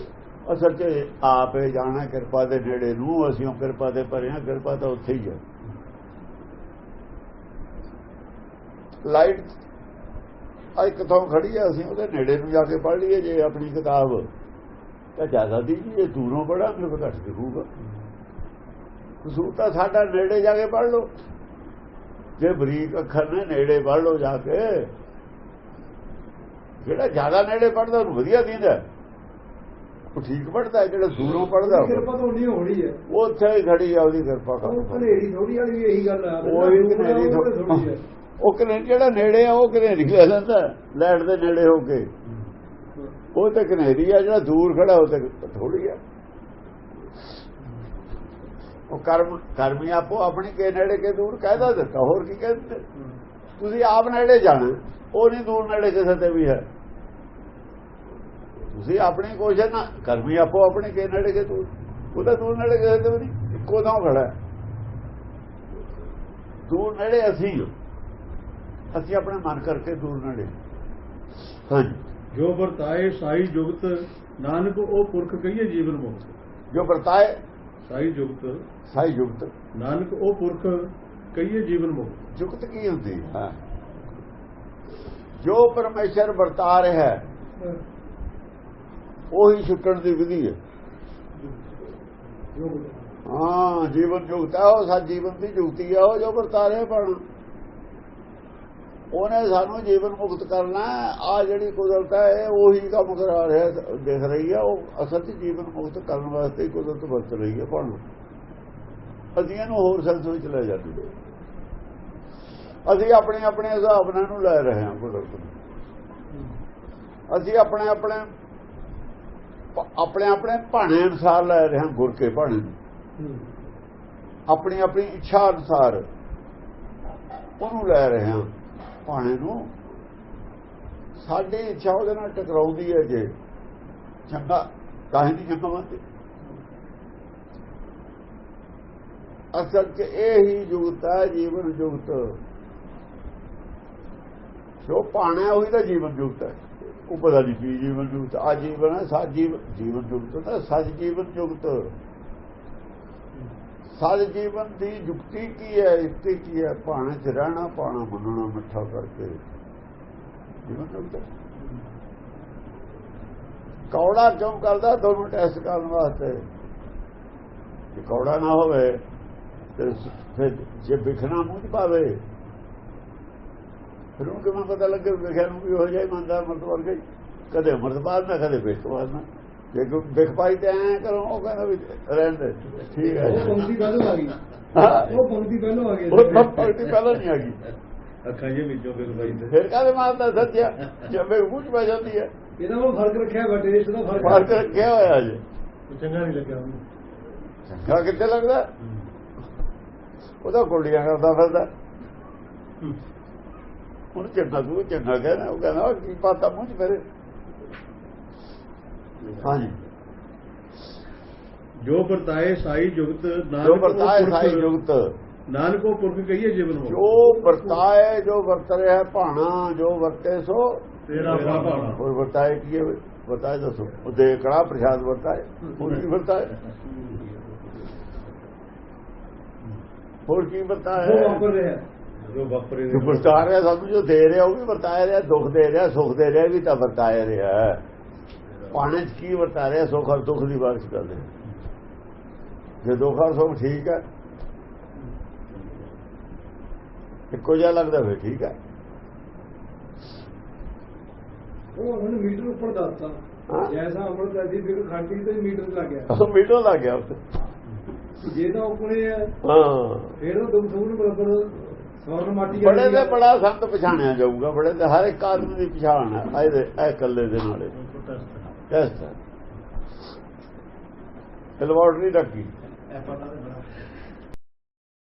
ਅਸਲ 'ਚ ਆਪੇ ਜਾਣਾ ਕਿਰਪਾ ਦੇ ਨੇੜੇ ਨੂੰ, ਅਸੀਂ ਉਹ ਕਿਰਪਾ ਦੇ ਪਰੇ ਹਾਂ, ਕਿਰਪਾ ਤਾਂ ਉੱਥੇ ਹੀ ਹੈ। ਲਾਈਟ ਆ ਇੱਕ ਥਾਂ ਖੜੀ ਆ, ਅਸੀਂ ਉਹਦੇ ਨੇੜੇ ਨੂੰ ਜਾ ਕੇ ਪੜ੍ਹ ਲਈਏ, ਜੇ ਆਪਣੀ ਕਿਤਾਬ ਤਾਂ ਜ਼ਿਆਦਾ ਦੀ ਜੇ ਦੂਰੋਂ ਪੜਾਂਗੇ ਤਾਂ ਘੱਟ ਦਿਖੂਗਾ। ਕਸੂਰ ਤਾਂ ਸਾਡਾ ਨੇੜੇ ਜਾ ਕੇ ਪੜ੍ਹ ਲਓ। ਜੇ ਬਰੀਕ ਅੱਖਰ ਨੇ, ਨੇੜੇ ਪੜ੍ਹ ਲਓ ਜਾ ਕੇ। ਜਿਹੜਾ ਜ਼ਿਆਦਾ ਨੇੜੇ ਪੜਦਾ ਉਹਨੂੰ ਵਧੀਆ ਦਿੰਦਾ। ਉਹ ਠੀਕ ਪੜਦਾ ਜਿਹੜਾ ਦੂਰੋਂ ਪੜਦਾ ਕਿਰਪਾ ਤਾਂ ਉਨੀ ਹੋਣੀ ਹੈ। ਉਹ ਉੱਥੇ ਹੀ ਖੜੀ ਆ ਉਹਦੀ ਕਿਰਪਾ ਉਹ ਕਰ ਕਨੇਰੀ ਥੋੜੀ ਵਾਲੀ ਵੀ ਇਹੀ ਗੱਲ ਆ ਉਹ ਹੀ ਕਨੇਰੀ ਥੋੜੀ ਉਹ ਕਨੇ ਜਿਹੜਾ ਨੇੜੇ ਆ ਉਹ ਕਨੇਰੀ ਲੈ ਲੈਂਦਾ ਲੈਟ ਦੇ ਨੇੜੇ ਹੋ ਕੇ। ਉਹ ਤੇ ਕਨੇਰੀ ਆ ਜਿਹੜਾ ਦੂਰ ਖੜਾ ਉਹ ਤੇ ਥੋੜੀ ਆ। ਉਹ ਕਰਮ ਕਰਮੀ ਆਪੋ ਆਪਣੀ ਕੇ ਨੇੜੇ ਕੇ ਦੂਰ ਕਹਿਦਾ ਦਿੱਤਾ ਹੋਰ ਕੀ ਕਹਿੰਦੇ ਤੁਸੀਂ ਆਪ ਨੇੜੇ ਜਾਣਾ ਉਹ ਨਹੀਂ ਦੂਰ ਨੇੜੇ ਕਿਸੇ ਤੇ ਵੀ ਹੈ। ਤੁਸੀਂ ਆਪਣੀ ਕੋਸ਼ਿਸ਼ ਨਾ ਕਰਮੀ ਆਪੋ ਆਪਣੇ ਕੇ ਨੇੜੇ ਕੇ ਦੂਰ ਉਹਦਾ ਦੂਰ ਨੇੜੇ ਕਿਸੇ ਤੇ ਵੀ ਨਹੀਂ ਇੱਕੋ ਥਾਂ ਖੜਾ ਹੈ। ਦੂਰ ਨੇੜੇ ਅਸੀਂ ਹਾਂ। ਅਸੀਂ ਆਪਣੇ ਮਨ ਕਰਕੇ ਦੂਰ ਨੇੜੇ ਹਾਂਜੀ। ਜੋ ਵਰਤਾਏ ਸਾਈ ਜੁਗਤ ਨਾਨਕ ਉਹ ਪੁਰਖ ਕਹੀਏ ਜੀਵਨ ਮੁਕਤ ਜੋ ਵਰਤਾਏ ਸਾਈ ਜੁਗਤ ਸਾਈ ਜੁਗਤ। ਨਾਨਕ ਉਹ ਪੁਰਖ ਕਹੀਏ ਜੀਵਨ ਮੁਕਤ ਜੁਗਤ ਕੀ ਹੁੰਦੀ ਹੈ? ਜੋ ਪਰਮੇਸ਼ਰ ਵਰਤਾ ਰਿਹਾ ਹੈ। ਉਹੀ ਛੁੱਟਣ ਦੀ ਵਿਧੀ ਹੈ। ਹਾਂ, ਜੀਵਨ ਜੁਗਤ ਉਹ ਸਾ ਜੀਵਨ ਦੀ ਜੁਗਤੀ ਹੈ, ਉਹ ਜੋ ਵਰਤਾ ਪਣ ਉਹਨੇ ਸਾਨੂੰ ਜੀਵਨ ਮੁਕਤ ਕਰਨਾ ਆ ਜਿਹੜੀ ਕੁਦਰਤ ਹੈ ਉਹੀ ਕੰਮ ਕਰਾ ਰਿਹਾ ਦੇਖ ਰਹੀ ਹੈ। ਉਹ ਅਸਲ 'ਚ ਜੀਵਨ ਮੁਕਤ ਕਰਨ ਵਾਸਤੇ ਕੁਦਰਤ ਵਰਤ ਰਹੀ ਹੈ ਪਣ ਅਸੀਂ ਇਹਨੂੰ ਹੋਰ ਸੰਸ ਵਿੱਚ ਲੈ ਜਾਂਦੇ ਅਸੀਂ ਆਪਣੇ ਆਪਣੇ ਹਿਸਾਬ ਨਾਲ ਇਹਨੂੰ ਲੈ ਰਹੇ ਹਾਂ ਕੁਦਰਤ ਨੂੰ। ਅਸੀਂ ਆਪਣੇ ਆਪਣੇ ਆਪਣੇ ਆਪਣੇ ਭਾਣੇ ਅਨੁਸਾਰ ਲੈ ਰਹੇ ਹਾਂ ਗੁਰ ਕੇ ਭਾਣੇ ਨੂੰ। ਆਪਣੀ ਆਪਣੀ ਇੱਛਾ ਅਨੁਸਾਰ ਉਹਨੂੰ ਲੈ ਰਹੇ ਹਾਂ ਭਾਣੇ ਨੂੰ। ਸਾਡੀ ਇੱਛਾ ਉਹਦੇ ਨਾਲ ਟਕਰਾਉਂਦੀ ਹੈ ਜੇ ਚੰਗਾ ਨਹੀਂ ਚੰਗਾ ਮੰਨਦੇ ਅਸਲ 'ਚ ਇਹ ਹੀ ਜੁਗਤ ਹੈ ਜੀਵਨ ਜੁਗਤ ਜੋ ਪਾਣਾ ਉਹੀ ਤਾਂ ਜੀਵਨ ਜੁਗਤ ਹੈ। ਉਹ ਪਤਾ ਨਹੀਂ ਕੀ ਜੀਵਨ ਜੁਗਤ ਆ ਜੀਵਨ ਹੈ ਸੱਚ ਜੀਵ, ਜੀਵਨ ਜੁਗਤ ਹੈ ਸੱਚ ਜੀਵਨ ਜੁਗਤ। ਸੱਚ ਜੀਵਨ ਦੀ ਜੁਗਤੀ ਕੀ ਹੈ ਇਸਤੀ ਕੀ ਹੈ? ਭਾਣੇ 'ਚ ਰਹਿਣਾ, ਭਾਣਾ ਮੰਨਣਾ, ਮਿੱਠਾ ਕਰਕੇ। ਜੀਵਨ ਜੁਗਤ ਕੌੜਾ ਕਿਉਂ ਕਰਦਾ? ਦੋਨੋਂ ਟੈਸਟ ਕਰਨ ਵਾਸਤੇ। ਜੇ ਕੌੜਾ ਨਾ ਹੋਵੇ, ਤੇ ਫਿਰ ਜੇ ਵਿਖਣਾ ਮੂੰਹ ਪਾਵੇ ਫਿਰ ਉਹ ਕਿਵੇਂ ਪਤਾ ਲੱਗੇ? ਵਿਖਿਆ ਨੂੰ ਵੀ ਹੋ ਜਾਏ ਮੰਦਾ ਮਰਦ ਵਰਗਾ ਕਦੇ ਮਰਦ ਬਾਦ ਨਾ ਕਦੇ ਵਿਖ ਬਾਦ ਨਾ। ਜੇ ਕੋਈ ਵਿਖ ਪਾਈ ਤੇ ਐ ਕਰੋ ਉਹ ਕਹਿੰਦਾ ਵੀ ਰਹਿਣ ਦੇ ਠੀਕ ਹੈ। ਉਹ ਪੰਕਤੀ ਪਹਿਲੋਂ ਆ ਗਈ। ਹਾਂ। ਉਹ ਪੰਕਤੀ ਪਹਿਲੋਂ ਆ ਗਈ। ਉਹ ਤਾਂ ਪਲਟੀ ਪਹਿਲਾਂ ਨਹੀਂ ਆ ਗਈ ਅੱਖਾਂ ਜੇ ਵਿੱਚੋਂ ਤੇ। ਫਿਰ ਕਾਹਦੇ ਮਾਰਦਾ ਸੱਚਿਆ? ਜੰਮੇ ਮੂੰਹ 'ਚ ਪੈ ਜਾਂਦੀ ਹੈ। ਇਹਦਾ ਉਹ ਫ਼ਰਕ ਰੱਖਿਆ ਵਾ ਟੇਸਟ ਦਾ ਫ਼ਰਕ। ਫ਼ਰਕ ਰੱਖਿਆ ਹੋਇਆ ਜੇ ਚੰਗਾ ਨਹੀਂ ਲੱਗਿਆ ਉਹਨੂੰ। ਚੰਗਾ ਕਿੱਥੇ ਲੱਗਦਾ? ਉਹਦਾ ਕੁੰਡੀਆਂ ਕਰਦਾ ਫਿਰਦਾ। ਹੁਣ ਚੰਗਾ ਤੂੰ ਚੰਗਾ ਕਹਿੰਦਾ ਉਹ ਕਹਿੰਦਾ ਕੀ ਪਾਤਾ ਮੂੰਹ 'ਚ ਮੇਰੇ ਹਾਂਜੀ। ਜੋ ਵਰਤਾਏ ਸਾਈ ਜੁਗਤ ਨਾਨਕ ਜੋ ਵਰਤਾਏ ਸਾਈ ਜੁਗਤ। ਨਾਨਕ ਉਹ ਪੁਰਖ ਕਹੀਏ ਜੀਵਨ ਮੁਕਤ ਜੋ ਵਰਤਾਏ ਜੋ ਵਰਤ ਰਿਹਾ ਭਾਣਾ ਜੋ ਵਰਤੇ ਸੋ ਤੇਰਾ ਭਾਣਾ। ਹੋਰ ਵਰਤਾਏ ਕੀ ਹੈ ਵਰਤਾਏ ਦੱਸੋ। ਉਹ ਦੇ ਕੜਾ ਪ੍ਰਸ਼ਾਦ ਵਰਤਾਏ ਹੋਰ ਕੀ ਵਰਤਾਏ? ਹੋਰ ਕੀ ਉਹ ਵਰਤਾਏ ਜੋ ਵਾਪਰੇ ਜੋ ਵਰਤਾ ਰਿਹਾ ਸਾਨੂੰ ਜੋ ਦੇ ਰਿਹਾ ਉਹ ਵੀ ਵਰਤਾਇਆ ਰਿਹਾ ਦੁੱਖ ਦੇ ਰਿਹਾ ਸੁੱਖ ਦੇ ਰਿਹਾ ਵੀ ਤਾਂ ਵਰਤਾਇਆ ਰਿਹਾ ਹੈ। ਪਾਣੇ ਚ ਕੀ ਵਰਤਾ ਰਿਹਾ ਸੁੱਖ ਔਰ ਦੁੱਖ ਦੀ ਬਾਰਿਸ਼ ਕਰਦੇ ਜੇ ਦੁੱਖ ਔਰ ਸੁੱਖ ਠੀਕ ਹੈ ਇੱਕੋ ਜਿਹਾ ਲੱਗਦਾ ਫਿਰ ਠੀਕ ਹੈ ਉਹ ਉਹਨੇ ਮੀਟਰ ਉੱਪਰ ਦੱਸਤਾ। ਜੈਸਾ ਅਮਰਤ ਐਸੀ ਫਿਰ ਖਾਂਟੀ ਤੇ ਮੀਟਰ ਲੱਗ ਗਿਆ ਉਹ ਮੀਟੋ ਲੱਗ ਗਿਆ ਉੱਥੇ। ਜੇ ਤਾਂ ਉਪਰੇ ਹੈ ਹਾਂ ਫਿਰ ਉਹ ਦੁੱਖ ਸੁਣ ਬਰਾਬਰ ਬੜੇ ਦੇ ਬੜਾ ਸੰਤ ਪਛਾਣਿਆ ਜਾਊਗਾ ਬੜੇ ਦੇ ਹਰ ਇੱਕ ਆਦਮੀ ਦੀ ਪਛਾਣ ਹੈ ਇਹਦੇ ਇਹ ਇਕੱਲੇ ਦੇ ਨਾਲੇ ਟੈਸਟ ਹੈ ਲੈਬੋਰਟਰੀ ਰੱਖੀ